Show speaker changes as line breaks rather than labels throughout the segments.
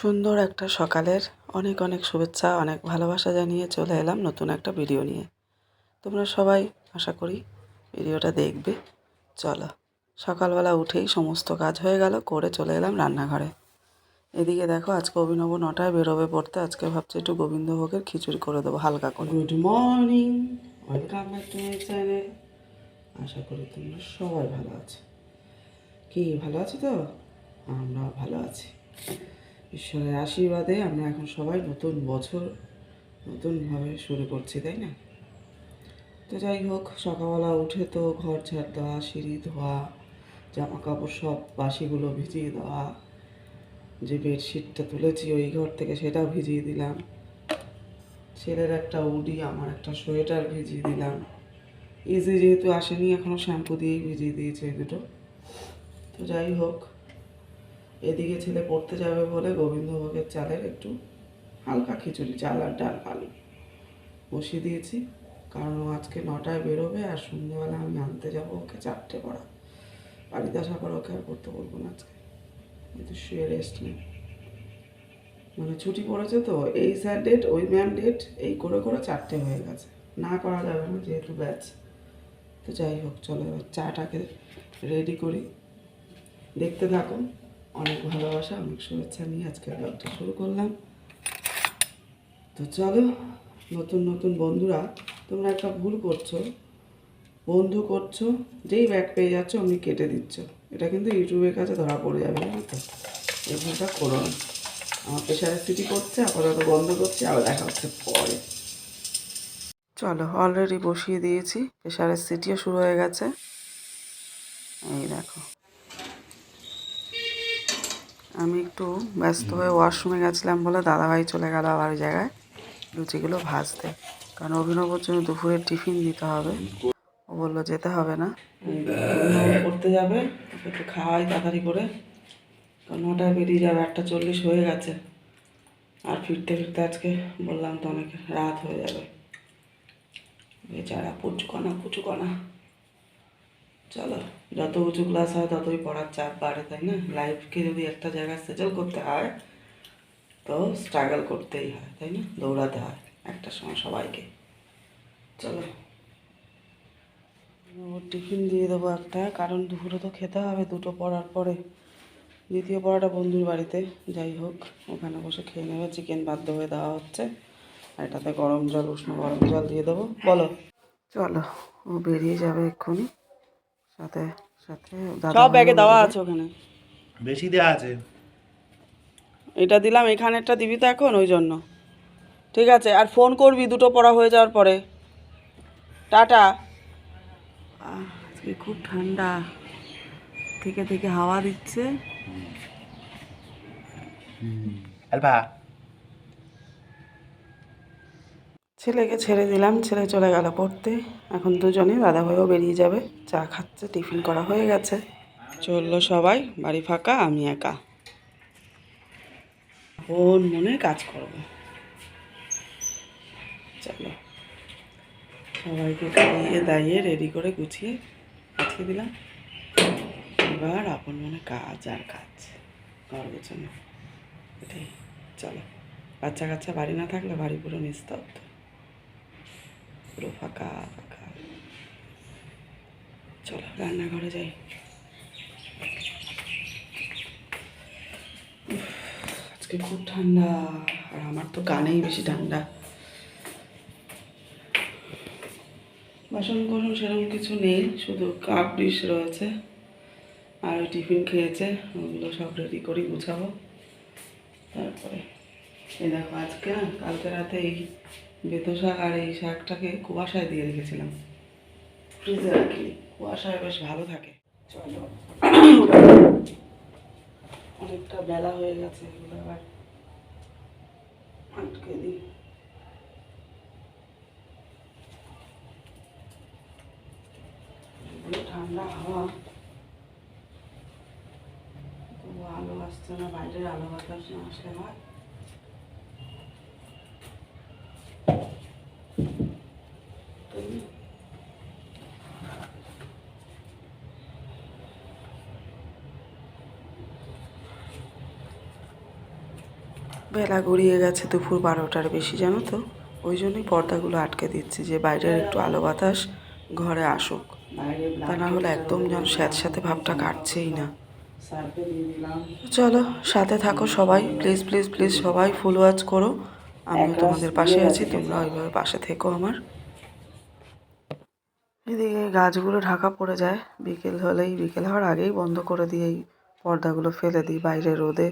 সুন্দর একটা সকালের অনেক অনেক শুভেচ্ছা, অনেক ভালোবাসা জানিয়ে চলে এলাম নতুন একটা ভিডিও নিয়ে। তোমরা সবাই আশা করি ভিডিওটা দেখবে। চলো, সকালবেলা উঠেই সমস্ত কাজ হয়ে গেল, করে চলে এলাম রান্নাঘরে। এদিকে দেখো, আজকে অভিনব নটায় বেরোবে পড়তে, আজকে ভাবছি একটু গোবিন্দভোগের খিচুড়ি করে দেবো, হালকা করে। Good morning welcome back to my channel আশা করি তোমরা সবাই ভালো আছো। কি, ভালো আছো তো? আমরা ভালো আছি। ঈশ্বরের আশীর্বাদে আমরা এখন সবাই নতুন বছর নতুনভাবে শুরু করছি, তাই না? তো যাই হোক, সকালবেলা উঠে তো ঘর ঝাড় দেওয়া, সিঁড়ি ধোয়া জামা কাপড় সব বাসিগুলো ভিজিয়ে দেওয়া, যে বেডশিটটা তুলেছি ওই ঘর থেকে সেটাও ভিজিয়ে দিলাম। ছেলের একটা উডি, আমার একটা সোয়েটার ভিজিয়ে দিলাম। ইজি যেহেতু আসেনি এখনও শ্যাম্পু দিয়েই ভিজিয়ে দিয়েছে দুটো। তো যাই হোক এদিকে ছেলে পড়তে যাবে বলে গোবিন্দভোগের চালের একটু হালকা খিচুড়ি, চাল আর ডাল আলু বসিয়ে দিয়েছি, কারণ ও আজকে নটায় বেরোবে আর সন্ধ্যেবেলা আমি আনতে যাব ওকে চারটে পড়া। বাড়িতে আসার পর ওকে আর পড়তে বলব না আজকে। কিন্তু শুয়ে রেস্ট নেই। মানে ছুটি পড়েছে তো, এই স্যার ডেট ওই ম্যাম ডেট এই করে করে চারটে হয়ে গেছে। না করা যাবে না, যেহেতু ব্যাচ তো যাই হোক, চলো এবার চাটাকে রেডি করি। দেখতে থাকুন। অনেক ভালোবাসা, অনেক শুভেচ্ছা নিয়ে আজকে ব্লগটা শুরু করলাম। তো চলো, নতুন নতুন বন্ধুরা, তোমরা একটা ভুল করছ, বন্ধু করছ, যেই ব্যাগ পেয়ে যাচ্ছ, অমনি কেটে দিচ্ছ। এটা কিন্তু ইউটিউবের কাছে ধরা পড়ে যাবে, জানো তো? এই ভুলটা করো না। আমার প্রেশারের সিটি করছে, আপাতত বন্ধ করছে, আবার দেখা হচ্ছে পরে। চলো অলরেডি বসিয়ে দিয়েছি, প্রেশারের সিটিও শুরু হয়ে গেছে। এই দেখো। আমি একটু ব্যস্ত হয়ে ওয়াশরুমে গেছিলাম বলে দাদাভাই চলে গেল আবার জায়গায়। লুচিগুলো ভাজতে। কারণ অভিনবর জন্য দুপুরের টিফিন দিতে হবে। ও বলল, যেতে হবে না। করতে যাবে একটু খাওয়াই তাড়াতাড়ি করে। কারণ নটায় বেরিয়ে যাবে, আটটা চল্লিশ হয়ে গেছে। আর ফিরতে ফিরতে আজকে বললাম তো অনেক রাত হয়ে যাবে। বেচারা পুচু কণা পুচু কণা চলো যত উঁচু ক্লাস হয় ততই পড়ার চাপ বাড়ে তাই না? লাইফকে যদি একটা জায়গায় সেটেল করতে হয় তো স্ট্রাগল করতেই হয় তাই না? দৌড়াতে হয় একটা সময় সবাইকে। চলো। টিফিন দিয়ে দেবো একটা কারণ দুপুরে তো খেতে হবে দুটো পড়ার পরে। দ্বিতীয় পড়াটা বন্ধুর বাড়িতে যাই হোক ওখানে বসে খেয়ে নেবে চিকেন বাধ্য হয়ে দেওয়া হচ্ছে। আর এটাতে গরম জল উষ্ণ গরম জল দিয়ে দেবো। বলো। চলো ও বেরিয়ে যাবে এক্ষুনি। সাথে সাথে সব ব্যাগে দেওয়া আছে ওখানে।
বেশি দেওয়া আছে।
এটা দিলাম এখানেরটা দিবি তো এখন ওই জন্য। ঠিক আছে আর ফোন করবি দুটো পড়া হয়ে যাওয়ার পরে। টাটা। আজকে খুব ঠান্ডা। থেকে থেকে হাওয়া দিচ্ছে।
আলবা
ছেলেকে ছেড়ে দিলাম, ছেলে চলে গেল পড়তে। এখন দুজনে দাদা ভাইও বেরিয়ে যাবে। চা খাচ্ছে, টিফিন করা হয়ে গেছে। চলল সবাই, বাড়ি ফাঁকা, আমি একা। কোন মনে কাজ করব। চলো। সবাইকে খাইয়ে দাইয়ে রেডি করে গুছিয়ে পাঠিয়ে দিলাম। এবার আপন মনে কাজ আর কাজ। ঘর গোছানো। এটাই। চলো। বাচ্চা কাচ্চা বাড়ি না থাকলে বাড়ি পুরো নিস্তব্ধ। পুরো ফাঁকা ফাঁকা। চলো, রান্নাঘরে যাই। আজকে খুব ঠান্ডা, আর আমার তো কানেই বেশি ঠান্ডা। বাসন কোসন সেরকম কিছু নেই, শুধু কাপ ডিশ রয়েছে, আর টিফিন খেয়েছে, ওগুলো সব রেডি করি গুছাবো। তারপরে এ দেখো, আজকে না, কালকে রাতে এই বেতো শাক আর এই শাকটাকে কুয়াশায় দিয়ে রেখেছিলাম। ফ্রিজে রাখি কুয়াশায় বেশ ভালো থাকে। চলো। অনেকটা বেলা হয়ে গেছে, এগুলো আবার আটকে দিই। ঠান্ডা হাওয়া। আলো আসছে না, বাইরের আলো বাতাস না আসলে হয়। বেলা গড়িয়ে গেছে দুপুর বারোটার বেশি, জানো তো? ওই জন্যই পর্দাগুলো আটকে দিচ্ছি যে বাইরের একটু আলো বাতাস, ঘরে আসুক। তা না হলে একদম যেন স্যাঁত স্যাঁতস্যাঁতে ভাবটা কাটছেই না। চলো, সাথে থাকো সবাই। প্লিজ প্লিজ প্লিজ সবাই ফুল ওয়াচ করো। আমিও তোমাদের পাশে আছি, তোমরা ওইভাবে পাশে থেকো আমার। এদিকে গাছগুলো ঢাকা পড়ে যায়। বিকেল হলেই, বিকেল হওয়ার আগেই বন্ধ করে দিয়ে পর্দাগুলো ফেলে দিই। বাইরে রোদে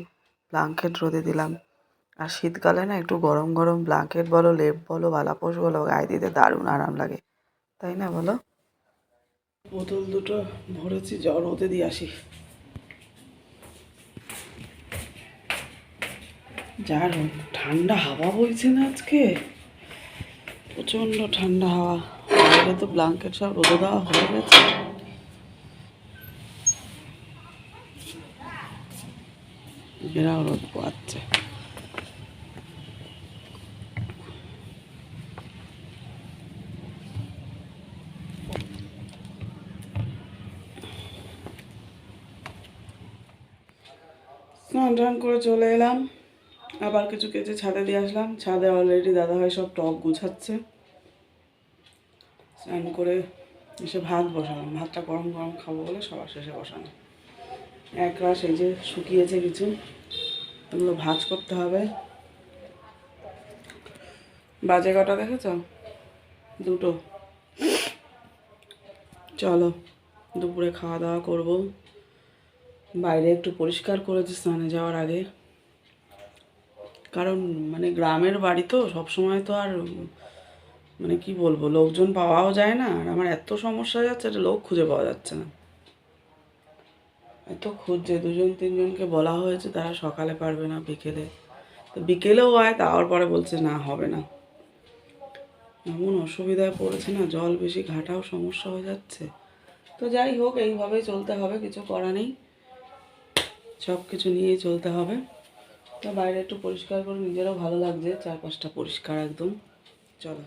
ব্ল্যাঙ্কেট রোদে দিলাম। আর শীতকালে না একটু গরম গরম ব্ল্যাঙ্কেট বলো লেপ বলো বালাপোষ বলো, গায়ে দিতে দারুণ আরাম লাগে। তাই না বলো? বোতল দুটো ভরেছি জ্বর রোদে দিয়ে আসি। যার ঠান্ডা হাওয়া বইছে না আজকে? প্রচণ্ড ঠান্ডা হাওয়া। বাইরে তো ব্ল্যাঙ্কেট সব রোদে দেওয়া হয়ে গেছে। এরাও রোদ পোয়াচ্ছে। স্নান টান করে চলে এলাম। আবার কিছু কেচে ছাদে দিয়ে আসলাম। ছাদে অলরেডি দাদাভাই সব টক গুছাচ্ছে। স্নান করে এসে ভাত বসালাম। ভাতটা গরম গরম খাব বলে সবার শেষে বসানো এক রাস এই যে শুকিয়েছে কিছু, এগুলো ভাজ করতে হবে। বাজে কটা দেখেছ? দুটো। চলো, দুপুরে খাওয়া দাওয়া করব। বাইরে একটু পরিষ্কার করেছি স্নানে যাওয়ার আগে। কারণ মানে গ্রামের বাড়ি তো সব সময় তো আর মানে কি বলব, লোকজন পাওয়াও যায় না। আর আমার এত সমস্যা যাচ্ছে এটা লোক খুঁজে পাওয়া যাচ্ছে না। এত খুঁজছে, দুজন তিনজনকে বলা হয়েছে, তারা সকালে পারবে না বিকেলে। তো বিকেলেও হয় তাওয়ার পরে বলছে, না, হবে না। এমন অসুবিধায় পড়েছে না, জল বেশি, ঘাটাও সমস্যা হয়ে যাচ্ছে। তো যাই হোক, এইভাবেই চলতে হবে, কিছু করা নেই। সব কিছু নিয়েই চলতে হবে। তো বাইরে একটু পরিষ্কার করে নিজেরও ভালো লাগছে, চারপাশটা পরিষ্কার একদম। চলো।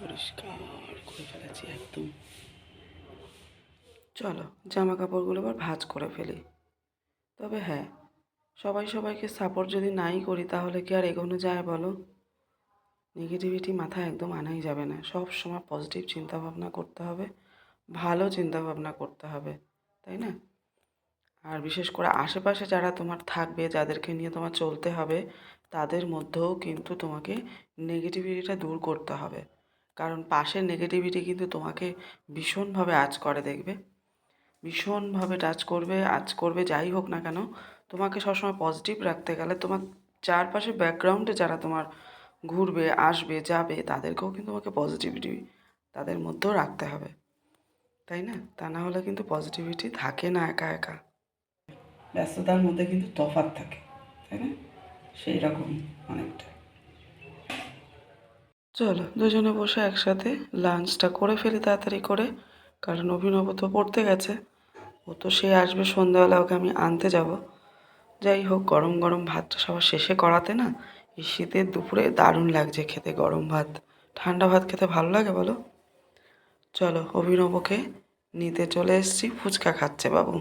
পরিষ্কার করে ফেলেছি একদম। চলো জামা কাপড়গুলো এবার ভাঁজ করে ফেলি। তবে হ্যাঁ সবাই সবাইকে সাপোর্ট যদি নাই করি তাহলে কি আর এগোনো যায় বলো? নেগেটিভিটি মাথায় একদম আনাই যাবে না। সব সময় পজিটিভ চিন্তা ভাবনা করতে হবে, ভালো চিন্তা ভাবনা করতে হবে, তাই না? আর বিশেষ করে আশেপাশে যারা তোমার থাকবে, যাদেরকে নিয়ে তোমার চলতে হবে, তাদের মধ্যেও কিন্তু তোমাকে নেগেটিভিটিটা দূর করতে হবে। কারণ পাশের নেগেটিভিটি কিন্তু তোমাকে ভীষণভাবে আজ করে দেখবে। ভীষণভাবে টাচ করবে আজ করবে যাই হোক না কেন, তোমাকে সবসময় পজিটিভ রাখতে গেলে তোমার চারপাশে ব্যাকগ্রাউন্ডে যারা তোমার ঘুরবে, আসবে, যাবে, তাদেরকেও কিন্তু আমাকে পজিটিভিটি তাদের মধ্যেও রাখতে হবে। তাই না? তা না হলে কিন্তু পজিটিভিটি থাকে না একা একা। ব্যস্ততার মধ্যে কিন্তু তফাৎ থাকে, তাই না? সেই রকম অনেকটা। চলো, দুজনে বসে একসাথে লাঞ্চটা করে ফেলি তাড়াতাড়ি করে, কারণ অভিনব তো পড়তে গেছে। ও তো সে আসবে সন্ধ্যাবেলা, ওকে আমি আনতে যাব। যাই হোক, গরম গরম ভাতটা সবার শেষে করাতে না এই শীতের দুপুরে দারুণ লাগছে খেতে, গরম ভাত। ঠান্ডা ভাত খেতে ভালো লাগে বলো? চলো, অভিনবকে নিতে চলে এসেছি। ফুচকা খাচ্ছে বাবু।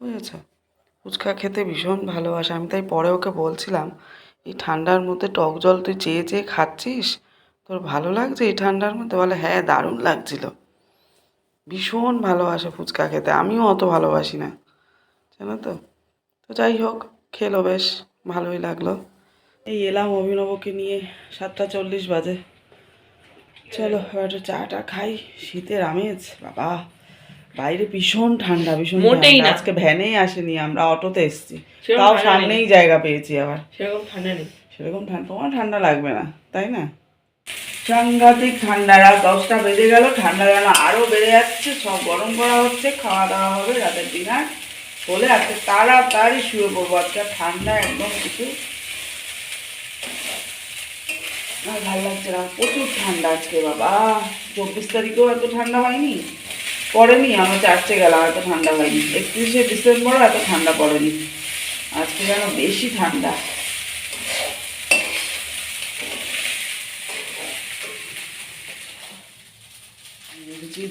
বুঝেছ? ফুচকা খেতে ভীষণ ভালোবাসে। আমি তাই পরে ওকে বলছিলাম, এই ঠান্ডার মধ্যে টক জল তুই চেয়ে চেয়ে খাচ্ছিস? তোর ভালো লাগছে এই ঠান্ডার মধ্যে? বলে হ্যাঁ দারুণ লাগছিল। ভীষণ ভালোবাসে ফুচকা খেতে। আমিও অত ভালোবাসি না। জানো তো? তো যাই হোক, খেলো বেশ, ভালোই লাগল। এই এলাম অভিনবকে নিয়ে সাতটা চল্লিশ বাজে। চলো একটু চাটা খাই। শীতের আমেজ বাবা। বাইরে ভীষণ ঠান্ডা ভীষণ
মোটেই না।
আজকে ভ্যানেই আসেনি আমরা অটোতে এসেছি। তাও সামনেই জায়গা পেয়েছি আবার।
সেরকম ঠান্ডা নেই।
সেরকম ঠান্ডা তোমার ঠান্ডা লাগবে না তাই না? সাংঘাতিক ঠান্ডা রাত দশটা বেজে গেল ঠান্ডা যেন আরও বেড়ে যাচ্ছে। সব গরম করা হচ্ছে খাওয়া দাওয়া হবে রাতের ডিনার। হলে আজকে তাড়াতাড়ি শুয়ে পড়ব আজকে ঠান্ডা একদম কিছু আর ভালো লাগছে না। প্রচুর ঠান্ডা আজকে, বাবা। চব্বিশ তারিখেও এত ঠান্ডা হয়নি? পড়েনি আমার চার্চে গেলাম, এত ঠান্ডা হয়নি। একত্রিশে ডিসেম্বরও এত ঠান্ডা পড়েনি। আজকে যেন বেশি ঠান্ডা।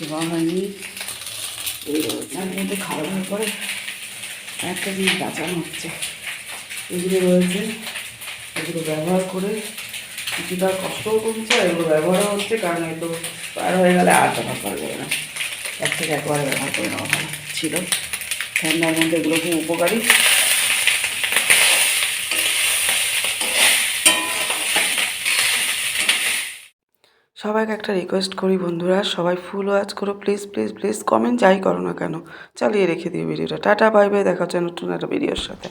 ধোয়া হয়নি। খাওয়া দাওয়ার পরে একটা জিনিস বাঁচানো হচ্ছে। এগুলো রয়েছে, এগুলো ব্যবহার করে কিছুটা কষ্টও কমছে আর এগুলো ব্যবহারও হচ্ছে, কারণ এই তো পার হয়ে গেলে আর ব্যবহার করা যাবে না। এক থেকে একবার ব্যবহার করে নেওয়া ছিল। ঠান্ডার মধ্যে এগুলো খুব উপকারী। সবাইকে একটা রিকোয়েস্ট করি বন্ধুরা, সবাই ফুল ওয়াচ করো প্লিজ প্লিজ প্লিজ কমেন্ট যাই করো না কেন, চালিয়ে রেখে দিও ভিডিওটা টাটা বাই বাই দেখা হচ্ছে নতুন একটা ভিডিওর সাথে।